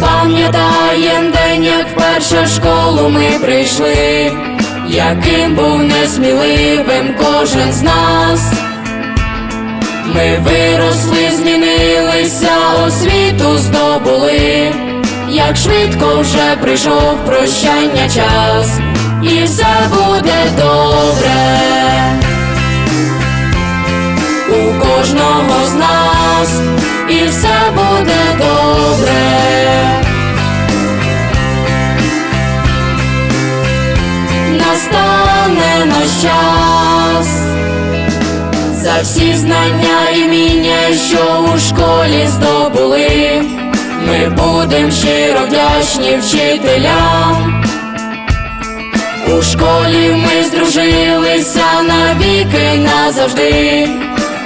Пам'ятаєм день, як вперше в школу ми прийшли, яким був несміливим кожен з нас. Ми виросли, змінилися, освіту здобули, як швидко вже прийшов прощання час, і все буде добре. У кожного з нас, і все буде добре. Настане наш час за всі знання і вміння, що у школі здобули, ми будем щиро вдячні вчителям. У школі ми здружилися навіки назавжди,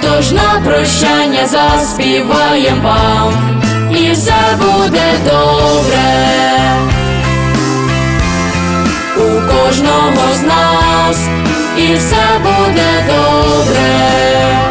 тож на прощання заспіваєм вам, і все буде добре. Кожного з нас, і все буде добре.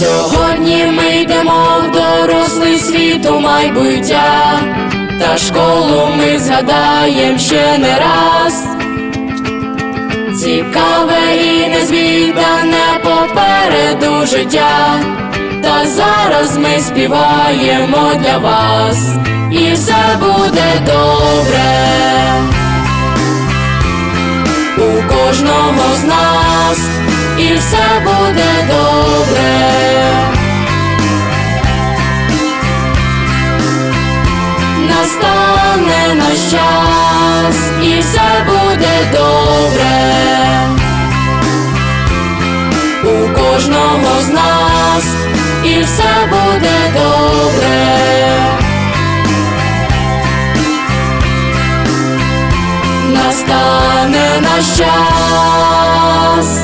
Сьогодні ми йдемо в дорослий світ у майбуття, та школу ми згадаєм ще не раз. Цікаве і незвідане попереду життя, та зараз ми співаємо для вас, і все буде добре. У кожного з нас, і все буде добре. Настане наш час, і все буде добре. У кожного з нас, і все буде добре. Настане наш час.